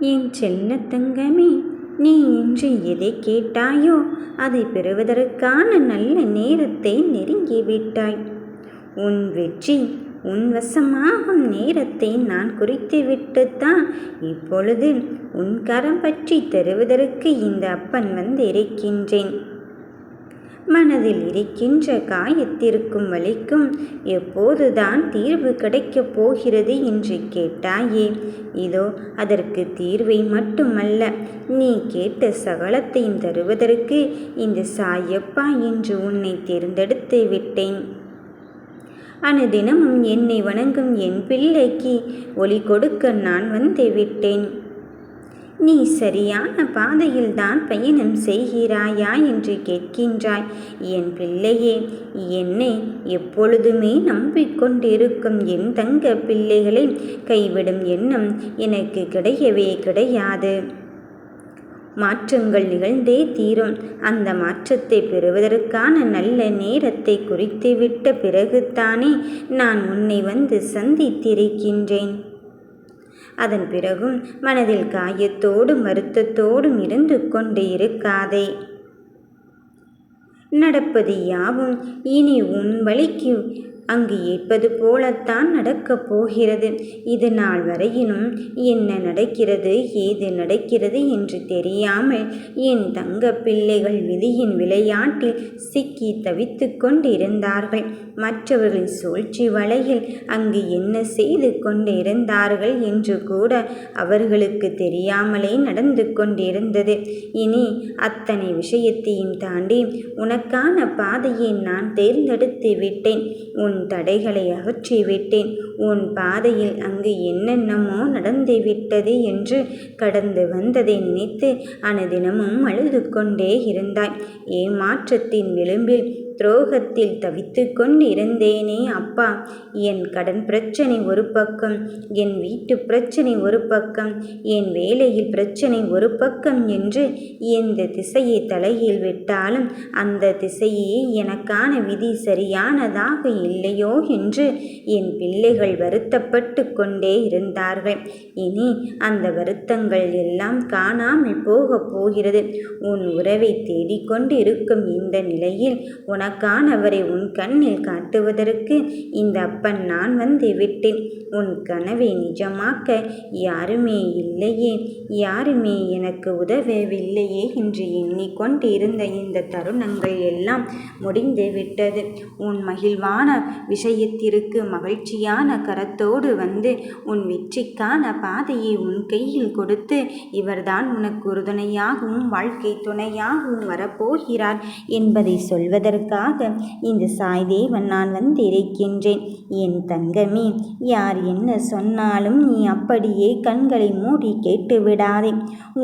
என் செல்ல தங்கமே நீ இன்று எதை கேட்டாயோ அதை பெறுவதற்கான நல்ல நேரத்தை நெருங்கிவிட்டாய் உன் வெற்றி உன் வசமாகும் நேரத்தை நான் குறித்து விட்டுத்தான். இப்பொழுது உன் கரம் பற்றி தருவதற்கு இந்த அப்பன் வந்து இருக்கின்றேன். மனதில் இருக்கின்ற காயத்திற்கும் வலிக்கும். எப்போதுதான் தீர்வு கிடைக்கப் போகிறது என்று கேட்டாயே. இதோ அதற்கு தீர்வை மட்டுமல்ல நீ கேட்ட சகலத்தையும் தருவதற்கு இந்த சாயப்பா என்று உன்னை தேர்ந்தெடுத்து விட்டேன். அனுதினமும் என்னை வணங்கும் என் பிள்ளைக்கு ஒளி கொடுக்க நான் வந்து விட்டேன். நீ சரியான பாதையில்தான் பயணம் செய்கிறாயா என்று கேட்கின்றாய். என் பிள்ளையே என்னை எப்பொழுதுமே நம்பிக்கொண்டிருக்கும் என் தங்க பிள்ளைகளை கைவிடும் எண்ணம் எனக்கு கிடையவே கிடையாது. மாற்றங்கள் நிகழ்ந்தே தீரும். அந்த மாற்றத்தை பெறுவதற்கான நல்ல நேரத்தை குறித்துவிட்ட பிறகுத்தானே நான் உன்னை வந்து சந்தித்திருக்கின்றேன். அதன் பிறகும் மனதில் காயத்தோடும் வருத்தத்தோடும் இருந்து கொண்டு இருக்காதே. நடப்பது யாவும் இனி உன் வழிக்கு அங்கு ஏற்பது போலத்தான் நடக்கப் போகிறது. இது நாள் வரையினும் என்ன நடக்கிறது ஏது நடக்கிறது என்று தெரியாமல் என் தங்க பிள்ளைகள் விதியின் விளையாட்டில் சிக்கி தவித்து கொண்டிருந்தார்கள். மற்றவர்களின் சூழ்ச்சி வலையில் அங்கு என்ன செய்து கொண்டிருந்தார்கள் என்று கூட அவர்களுக்கு தெரியாமலே நடந்து கொண்டிருந்தது. இனி அத்தனை விஷயத்தையும் தாண்டி உனக்கான பாதையை நான் தேர்ந்தெடுத்து விட்டேன். உன் உன் தடைகளை அகற்றிவிட்டேன். உன் பாதையில் அங்கு என்னென்னமோ நடந்துவிட்டது என்று கடந்து வந்ததை நினைத்து அனுதினமும் அழுது கொண்டே இருந்தாய். ஏமாற்றத்தின் விளிம்பில் துரோகத்தில் தவித்து கொண்டிருந்தேனே அப்பா. என் கடன் பிரச்சனை ஒரு பக்கம் என் வீட்டு பிரச்சனை ஒரு பக்கம் என் வேலையில் பிரச்சனை ஒரு பக்கம் என்று எந்த திசையை தலையில் விட்டாலும் அந்த திசையே எனக்கான விதி சரியானதாக இல்லையோ என்று என் பிள்ளைகள் வருத்தப்பட்டு கொண்டே இருந்தார்கள். இனி அந்த வருத்தங்கள் எல்லாம் காணாமல் போகப் போகிறது. உன் உறவை தேடிக்கொண்டு இருக்கும் இந்த நிலையில் உனக்கு உனக்கானவரை உன் கண்ணில் காட்டுவதற்கு இந்த அப்பன் நான் வந்து விட்டேன் உன் கனவை நிஜமாக்க யாருமே இல்லையே. யாருமே எனக்கு உதவவில்லையே என்று எண்ணிக்கொண்டு இருந்த இந்த தருணங்கள் எல்லாம் முடிந்து விட்டது. உன் மகிழ்வான விஷயத்திற்கு மகிழ்ச்சியான கரத்தோடு வந்து உன் வெற்றிக்கான பாதையை உன் கையில் கொடுத்து இவர்தான் உனக்கு உறுதுணையாகவும் வாழ்க்கை துணையாகவும் வரப்போகிறார் என்பதை சொல்வதற்காக உனக்காக இந்த சாய்தேவன் நான் வந்திருக்கின்றேன் என் தங்கமே யார் என்ன சொன்னாலும் நீ அப்படியே கண்களை மூடி கேட்டு விடாதே.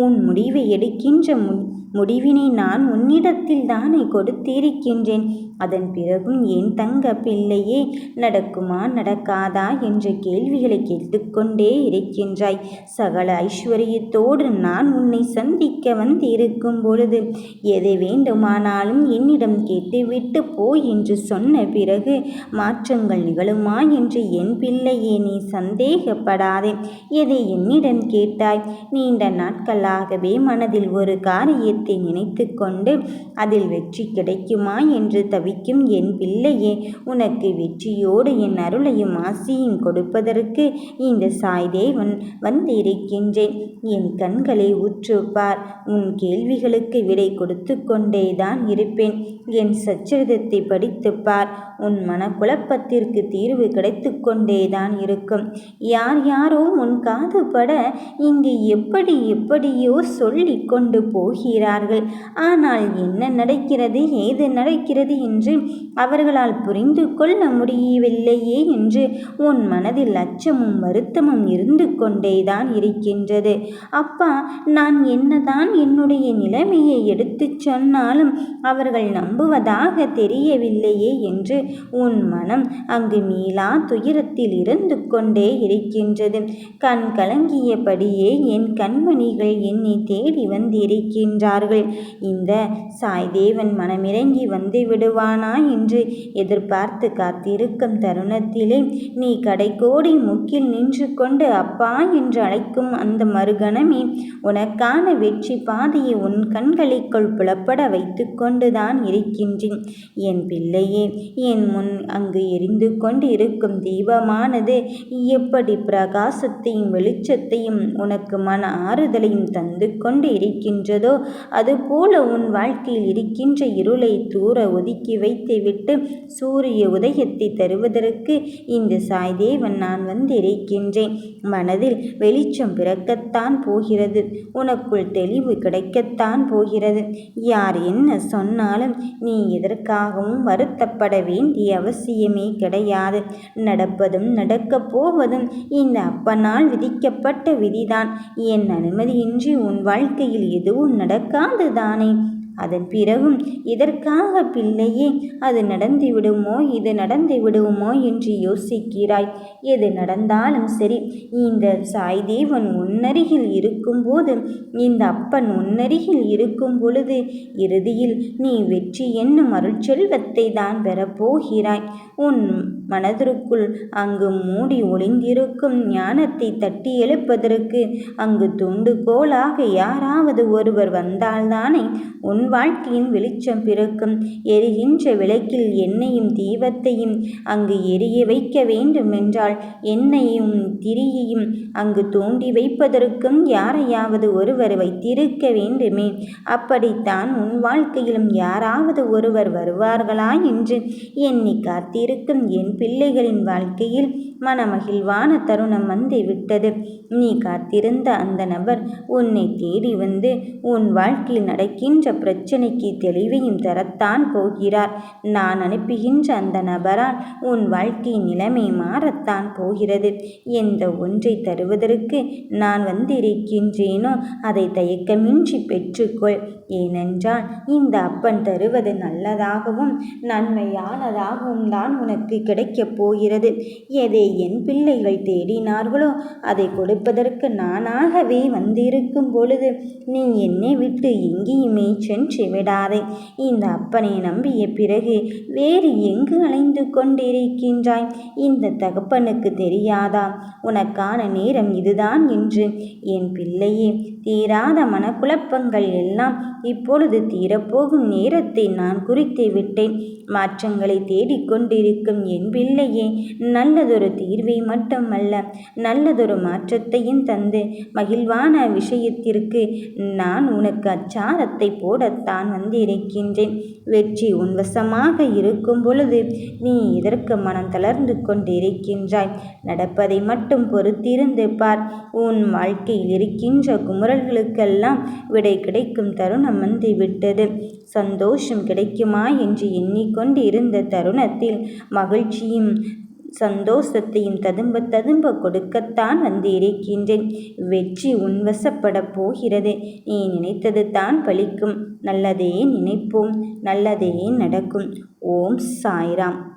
உன் முடிவை எடுக்கின்ற மு முடிவினை நான் உன்னிடத்தில் தானே கொடுத்திருக்கின்றேன். அதன் பிறகும் என் தங்க பிள்ளையே நடக்குமா நடக்காதா என்ற கேள்விகளை கேட்டுக்கொண்டே இருக்கின்றாய். சகல ஐஸ்வர்யத்தோடு நான் உன்னை சந்திக்க வந்திருக்கும் பொழுது எதை வேண்டுமானாலும் என்னிடம் கேட்டுவிட்டு போ என்று சொன்ன பிறகு மாற்றங்கள் நிகழுமா என்று என் பிள்ளையே நீ சந்தேகப்படாதே. எதை என்னிடம் கேட்டாய்? நீண்ட நாட்களாகவே மனதில் ஒரு காரியத்தை நினைத்து கொண்டு அதில் வெற்றி கிடைக்குமா என்று தவிக்கும் என் பிள்ளையே உனக்கு வெற்றியோடு என் அருளையும் ஆசியும் கொடுப்பதற்கு இந்த சாய்தேவன் வந்திருக்கின்றேன். என் கண்களை உற்றுப்பார் உன் கேள்விகளுக்கு விடை கொடுத்து கொண்டேதான் இருப்பேன். என் சச்சரிதத்தை படித்துப்பார் உன் மனக்குழப்பத்திற்கு தீர்வு கிடைத்து கொண்டேதான் இருக்கும். யார் யாரோ உன் காதுபட இங்கு எப்படி எப்படியோ சொல்லி கொண்டு போகிறார்கள் ஆனால் என்ன நடக்கிறது? ஏது நடக்கிறது என்று அவர்களால் புரிந்து கொள்ள முடியவில்லையே என்று உன் மனதில் அச்சமும் வருத்தமும் இருந்து கொண்டேதான் இருக்கின்றது. அப்பா நான் என்னதான் என்னுடைய நிலைமையை எடுத்துச் சொன்னாலும் அவர்கள் நம்புவதாக தெரியவில்லையே என்று உன் மனம் அங்கு மீளா துயரத்தில் இருந்து கொண்டே இருக்கின்றது. கண் கலங்கியபடியே என் கண்மணிகள் என்னை தேடி வந்திருக்கின்றார் கொண்டிருந்தார்கள் இந்த சாய்தேவன் மனமிறங்கி வந்து விடுவானா என்று எதிர்பார்த்து காத்திருக்கும் தருணத்திலே நீ கடைக்கோடி முக்கில் நின்று கொண்டு அப்பா என்று அழைக்கும் அந்த மறுகணமே உனக்கான வெற்றி பாதையை உன் கண்களுக்குள் புலப்பட வைத்து கொண்டுதான் இருக்கின்றேன். என் பிள்ளையே என் முன் அங்கு எரிந்து கொண்டு இருக்கும் தீபமானது எப்படி பிரகாசத்தையும் வெளிச்சத்தையும் உனக்கு மன ஆறுதலையும் தந்து கொண்டு இருக்கின்றதோ அதுபோல உன் வாழ்க்கையில் இருக்கின்ற இருளை தூர ஒதுக்கி வைத்துவிட்டு சூரிய உதயத்தை தருவதற்கு இந்த சாய்தேவன் நான் வந்திருக்கின்றேன். மனதில் வெளிச்சம் பிறக்கத்தான் போகிறது. உனக்குள் தெளிவு கிடைக்கத்தான் போகிறது. யார் என்ன சொன்னாலும் நீ எதற்காகவும் வருத்தப்பட வேண்டிய அவசியமே கிடையாது. நடப்பதும் நடக்கப் போவதும் இந்த அப்பனால் விதிக்கப்பட்ட விதிதான். என் அனுமதியின்றி உன் வாழ்க்கையில் எதுவும் நடக்க நடக்காது தானே? அதன் பிறகும் இதற்காக பிள்ளையே அது நடந்து விடுமோ இது நடந்து விடுமோ என்று யோசிக்கிறாய். எது நடந்தாலும் சரி இந்த சாய்தேவன் உன்னருகில் இருக்கும்போது இந்த அப்பன் உன்னருகில் இருக்கும் பொழுது இறுதியில் நீ வெற்றி என்னும் அருட்செல்வத்தை தான் பெறப்போகிறாய் உன் மனதிற்குள் அங்கு மூடி ஒளிந்திருக்கும் ஞானத்தை தட்டி எழுப்பதற்கு அங்கு துண்டுகோலாக யாராவது ஒருவர் வந்தால்தானே உன் உன் வாழ்க்கையின் வெளிச்சம் பிறக்கும். எரிகின்ற விளக்கில் எண்ணெயும் தீபத்தையும் அங்கு எரிய வைக்க வேண்டுமென்றால் எண்ணெயும் திரியையும் அங்கு தோண்டி வைப்பதற்கும் யாரையாவது ஒருவர் வைத்திருக்க வேண்டுமே. அப்படித்தான் உன் வாழ்க்கையிலும் யாராவது ஒருவர் வருவார்களா என்று எண்ணி காத்திருக்கும் என் பிள்ளைகளின் வாழ்க்கையில் மனமகிழ்வான தருணம் வந்து விட்டது. நீ காத்திருந்த அந்த நபர் உன்னை தேடி வந்து உன் வாழ்க்கையில் நடக்கின்ற பிரச்சனைக்கு தெளிவையும் தரத்தான் போகிறார். நான் அனுப்புகின்ற அந்த நபரால் உன் வாழ்க்கை நிலைமை மாறத்தான் போகிறது. எந்த ஒன்றை தருவதற்கு நான் வந்திருக்கின்றேனோ அதை தயக்கமின்றி பெற்றுக்கொள். ஏனென்றால் இந்த அப்பன் தருவது நல்லதாகவும் நன்மையானதாகவும் தான் உனக்கு கிடைக்கப் போகிறது. எதை என் பிள்ளைகள் தேடினார்களோ அதை கொடுப்பதற்கு நானாகவே வந்திருக்கும் பொழுது நீ என்னை விட்டு எங்கேயுமே சென்று விடாதே இந்த அப்பனை நம்பிய பிறகு வேறு எங்கு அலைந்து கொண்டிருக்கின்றாய்? இந்த தகப்பனுக்கு தெரியாதா? உனக்கான நேரம் இதுதான் என்று. என் பிள்ளையே தீராத மனக்குழப்பங்கள் எல்லாம் இப்பொழுது தீரப்போகும் நேரத்தை நான் குறித்து விட்டேன். மாற்றங்களை தேடிக்கொண்டிருக்கும் என் பிள்ளையே நல்லதொரு தீர்வை மட்டுமல்ல நல்லதொரு மாற்றத்தையும் தந்து மகிழ்வான விஷயத்திற்கு நான் உனக்கு அச்சாரத்தை போடத்தான் வந்திருக்கின்றேன். வெற்றி உன்வசமாக இருக்கும் பொழுது நீ இதற்கு மனம் தளர்ந்து கொண்டிருக்கின்றாய்? நடப்பதை மட்டும் பொறுத்திருந்து பார். உன் வாழ்க்கையில் இருக்கின்ற குமர குரல்களுக்கெல்லாம் விடை கிடைக்கும் தருணம் வந்து விட்டது சந்தோஷம் கிடைக்குமா என்று எண்ணிக்கொண்டு இருந்த தருணத்தில் மகிழ்ச்சியும் சந்தோஷத்தையும் ததும்ப ததும்ப கொடுக்கத்தான் வந்து இருக்கின்றேன். வெற்றி உன்வசப்பட போகிறது. நீ நினைத்தது தான் பலிக்கும் நல்லதே நினைப்போம். நல்லதே நடக்கும். ஓம் சாய்ராம்.